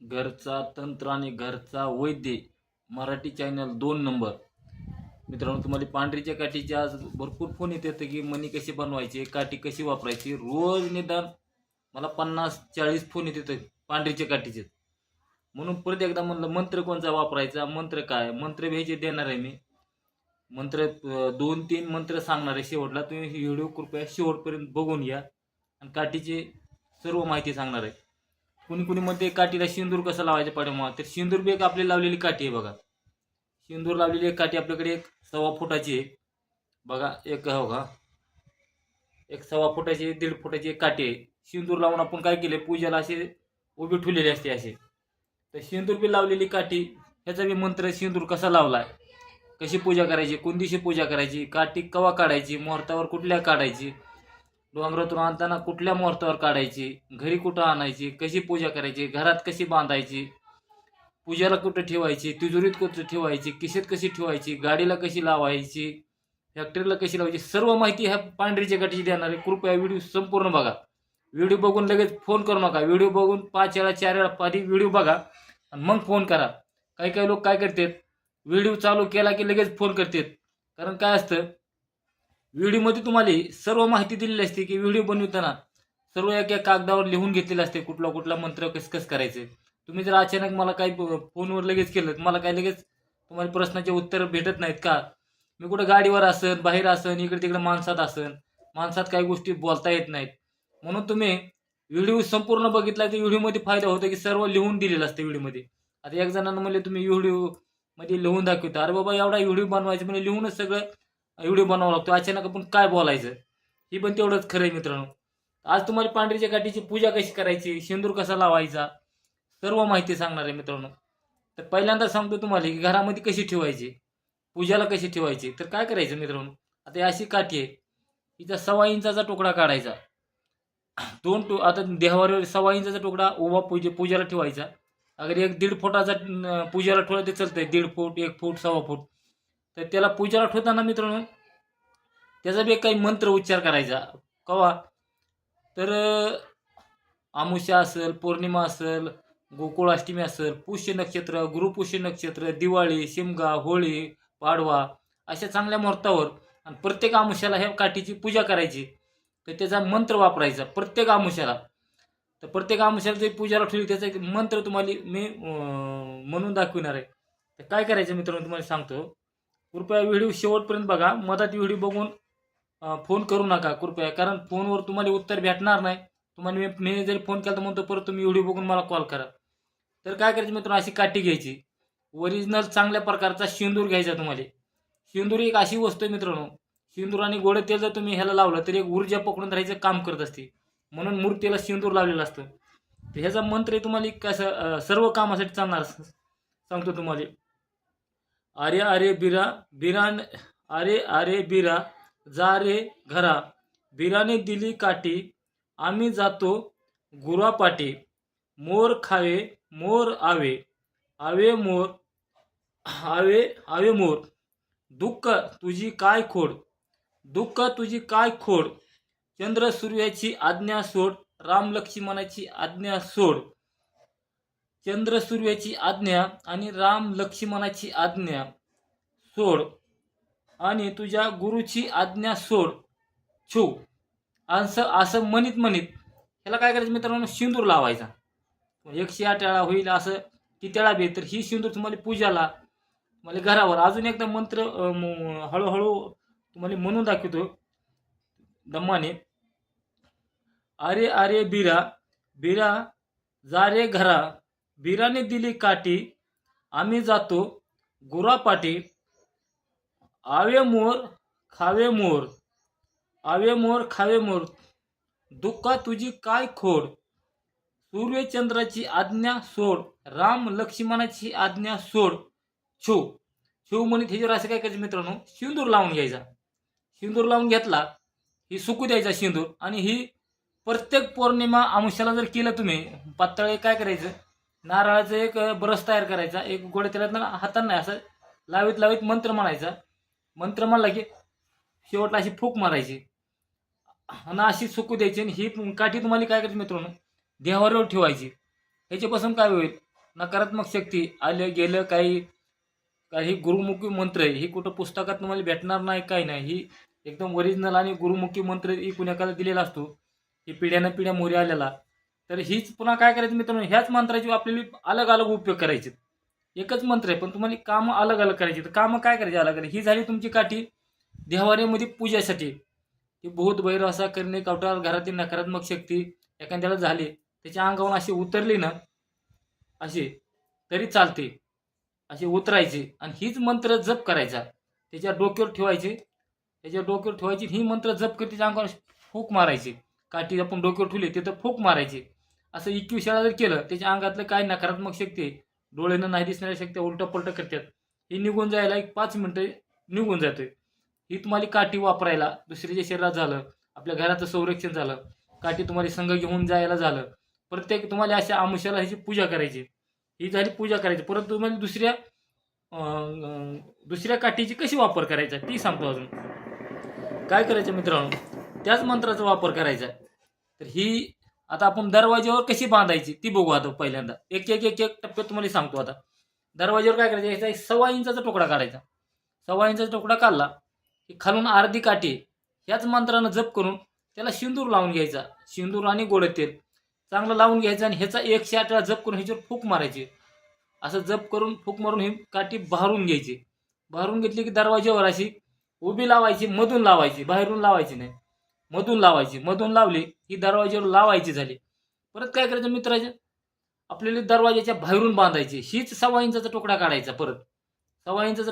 घरचा तंत्र आणि घरचा वैद्य. मराठी चॅनल दोन नंबर मित्रांनो तुम्हाला पांढरीच्या काठीचे आज भरपूर फोन येत येतं की मनी कशी बनवायची काठी कशी वापरायची? रोज निदान मला पन्नास चाळीस फोन येत येतं पांढरीच्या काठीचे. म्हणून परत एकदा म्हणलं मंत्र कोणचा वापरायचा? मंत्र काय? मंत्र भेजे देणार आहे मी. मंत्र दोन तीन मंत्र सांगणार आहे शेवटला. तुम्ही व्हिडिओ कृपया शेवटपर्यंत बघून घ्या. आणि काठीची सर्व माहिती सांगणार आहे. कुणी कुणी म्हणते काठीला सिंदूर कसं लावायचं पाठीमाग तर सिंदूर बी एक आपली लावलेली काठी आहे बघा. सिंदूर लावलेली एक काठी आपल्याकडे एक सव्वा फुटाची आहे. बघा एक हो का? एक सव्वा फुटाची दीड फुटाची एक काठी आहे. सिंदूर लावून आपण काय केले पूजेला असे उभी ठेवलेली असते असे. तर सिंदूर बी लावलेली काठी ह्याचा बी मंत्र सिंदूर कसा लावला कशी पूजा करायची? कोण दिवशी पूजा करायची? काठी कवा काढायची? मुहूर्तावर कुठल्या काढायची? डोंगरातून आणताना कुठल्या मुहूर्तावर काढायची? घरी कुठं आणायची? कशी पूजा करायची? घरात कशी बांधायची? पूजाला कुठं ठेवायची? तिजोरीत कुठं ठेवायची? किशेत कशी ठेवायची? गाडीला कशी लावायची? फॅक्टरीला कशी लावायची? सर्व माहिती ह्या पांढरीच्या गाठीची देणार आहे. कृपया व्हिडिओ संपूर्ण बघा. व्हिडिओ बघून लगेच फोन करू नका. व्हिडिओ बघून पाच वेळा चार वेळा आधी व्हिडिओ बघा. आणि मग फोन करा. काही काही लोक काय करतात? व्हिडिओ चालू केला की लगेच फोन करतात. कारण काय असतं? व्हिडिओमध्ये तुम्हाला सर्व माहिती दिलेली असते की व्हिडिओ बनवताना सर्व एका कागदावर लिहून घेतलेलं असते कुठला कुठला मंत्र कसं कसं करायचं. तुम्ही जर अचानक मला काही फोनवर लगेच केलं तर मला काही लगेच तुम्हाला प्रश्नाचे उत्तर भेटत नाहीत का? मी कुठं गाडीवर असन बाहेर असन इकडे तिकडे माणसात असन माणसात काही गोष्टी बोलता येत नाहीत. म्हणून तुम्ही व्हिडिओ संपूर्ण बघितला तर व्हिडिओमध्ये फायदा होतो की सर्व लिहून दिलेलं असतं व्हिडिओमध्ये. आता एक जणांना म्हणले तुम्ही व्हिडिओमध्ये लिहून दाखवता. अरे बाबा एवढा व्हिडिओ बनवायचं म्हणजे लिहूनच सगळं व्हिडिओ बनवावा लागतो अचानक आपण काय बोलायचं? हे पण तेवढंच खरं आहे मित्रांनो. आज तुम्हाला पांढरीच्या काठीची पूजा कशी करायची शेंदूर कसा लावायचा सर्व माहिती सांगणार आहे मित्रांनो. तर पहिल्यांदा सांगतो तुम्हाला की घरामध्ये कशी ठेवायची पूजाला कशी ठेवायची तर काय करायचं मित्रांनो? आता अशी काठी आहे हिचा सव्वा इंचाचा तुकडा काढायचा. दोन टो आता देहावर सव्वा इंचाचा तुकडा उभा पूजे पूजाला ठेवायचा. अगर एक दीड फुटाचा पूजेला पूजाला ठेवला तर चालतंय दीड फूट एक फूट सव्वा फूट. तर त्याला पूजाला ठेवताना मित्रांनो त्याचा बी काही मंत्र उच्चार करायचा. कवा? तर आमुष्या असेल पौर्णिमा असेल गोकुळाष्टमी असेल पुष्य नक्षत्र गुरुपुष्य नक्षत्र दिवाळी शिमगा होळी पाडवा अशा चांगल्या मुहूर्तावर आणि प्रत्येक आमुष्याला ह्या काठीची पूजा करायची. तर त्याचा मंत्र वापरायचा प्रत्येक आमुष्याला. तर प्रत्येक आमुष्याला जे पूजाला ठेवली त्याचा एक मंत्र तुम्हाला मी म्हणून दाखविणार आहे. तर काय करायचं मित्रांनो तुम्हाला सांगतो. कृपया व्हिडिओ शेवटपर्यंत बघा. मधात व्हिडिओ बघून फोन करू नका कृपया. कारण फोनवर तुम्हाला उत्तर भेटणार नाही. तुम्हाला मी मी जरी फोन केला तर म्हणतो परत तुम्ही व्हिडिओ बघून मला कॉल करा. तर काय करायचं मित्रांनो अशी काठी घ्यायची. ओरिजिनल चांगल्या प्रकारचा शेंदूर घ्यायचा तुम्हाला. शेंदूर एक अशी वस्तू आहे मित्रांनो शेंदूर आणि गोडं तेल जर तुम्ही ह्याला लावलं तर एक ऊर्जा पकडून राहायचं काम करत असते. म्हणून मूर्तीला शेंदूर लावलेलं असतं. तर ह्याचा मंत्र तुम्हाला कसं सर्व कामासाठी चालणार सांगतो तुम्हाला. अरे अरे बिरा बिरान अरे अरे बिरा जा रे घरा. बिराने दिली काठी आम्ही जातो गुरापाटी मोर खावे मोर आवे. आवे मोर आवे आवे मोर. दुःख तुझी काय खोड? दुःख तुझी काय खोड? चंद्र सूर्याची आज्ञा सोड राम लक्ष्मणाची आज्ञा सोड. चंद्र सूर्याची आज्ञा आणि राम लक्ष्मणाची आज्ञा सोड. आणि तुझ्या गुरुची आज्ञा सोड. छू. असं असं म्हणित म्हणित ह्याला काय करायचं मित्रांनो? सिंदूर लावायचा. एकशे आठ वेळा होईल असं किती बे तर ही सिंदूर तुम्हाला पूजाला तुम्हाला घरावर. अजून एकदा मंत्र म- हळूहळू तुम्हाला म्हणून दाखवतो. दम्माने अरे अरे बिरा. बिरा जा रे घरा. बिराने दिली काठी आम्ही जातो गुरापाटी आवे मोर खावे मोर. आवे मोर खावे मोर. दुःखा तुझी काय खोड? सूर्यचंद्राची आज्ञा सोड. राम लक्ष्मणाची आज्ञा सोड. छू. छू म्हणे ह्याच्यावर असं काय करायचं मित्रांनो? सिंदूर लावून घ्यायचा. सिंदूर लावून घेतला ही सुकू द्यायचा सिंदूर. आणि ही प्रत्येक पौर्णिमा अंशाला जर केलं तुम्ही पातळे काय करायचं? नारळाचं एक ब्रश तयार करायचा. एक गोड्या तेलात हातानं नाही असं लावीत लावीत मंत्र म्हणायचा. मंत्र म्हणला की शेवटला अशी फूक मारायची. आणि अशी सुकू द्यायची आणि ही काठी तुम्हाला काय करायची मित्रांनो? देवावर ठेवायची. ह्याच्यापासून काय होईल? नकारात्मक शक्ती आलं गेलं काही काही गुरुमुखी मंत्र आहे. ही कुठं पुस्तकात तुम्हाला भेटणार नाही काही नाही. ही एकदम ओरिजिनल आणि गुरुमुखी मंत्र ही कुणाकाला दिलेला असतो? ही पिढ्यानं पिढ्या मोरी आलेला. तर हीच पुन्हा काय करायचं मित्रांनो? ह्याच मंत्राची आपल्याला अलग अलग उपयोग करायचे एकच मंत्र आहे पण तुम्हाला कामं अलग अलग करायची तर कामं काय करायची अलग ही झाली तुमची काठी. देवाऱ्यामध्ये पूजासाठी. ही भूत बहिर असा करणे कवटार घरातील नकारात्मक शक्ती एखाद्याला झाली त्याच्या अंगावरून अशी उतरली ना अशी तरी चालते. असे उतरायचे. आणि हीच मंत्र जप करायचा. त्याच्या डोक्यावर ठेवायचे. त्याच्या डोक्यावर ठेवायची ही मंत्र जप करते त्याच्या अंगावर फूक मारायची. काठी आपण डोक्यावर ठेवली तिथं फूक मारायची. असं इक्यू शाळा जर केलं त्याच्या अंगातलं काय नकारात्मक शक्ती डोळ्यानं नाही दिसणाऱ्या शक्ती उलट पलट करतात. ही निघून जायला एक पाच मिनटं निघून जाते ही तुम्हाला काठी वापरायला दुसऱ्याच्या शरीरात झालं आपल्या घराचं संरक्षण झालं काठी तुम्हाला संघ घेऊन जायला झालं. प्रत्येक तुम्हाला अशा आमुष्याला ह्याची पूजा करायची. ही झाली पूजा करायची. परंतु तुम्हाला दुसऱ्या दुसऱ्या काठीची कशी वापर करायचा ती सांगतो अजून. काय करायचं मित्रांनो? त्याच मंत्राचा वापर करायचा. तर ही आता आपण दरवाज्यावर कशी बांधायची ती बघू आता पहिल्यांदा. एक एक एक एक टप्प्यात तुम्हाला सांगतो आता. दरवाज्यावर काय करायचं? याचा एक सव्वा इंचाचा तुकडा काढायचा. सव्वा इंचाचा तुकडा काढला की खालून अर्धी काठी ह्याच मंत्रानं जप करून त्याला शिंदूर लावून घ्यायचा. शिंदूर आणि गोड तेल. चांगलं लावून घ्यायचं आणि ह्याचा एकशे आठ वेळा जप करून ह्याच्यावर फूक मारायची. असं जप करून फूक मारून ही काठी भारून घ्यायची. भारून घेतली की दरवाज्यावर अशी उभी लावायची मधून लावायची बाहेरून लावायची नाही. मधून लावायची. मधून लावली ही दरवाज्यावर लावायची झाली. परत काय करायचं मित्राच्या आपल्याला दरवाजाच्या बाहेरून बांधायची. हीच सव्वा इंचाचा तुकडा काढायचा परत. सव्वा इंचाचा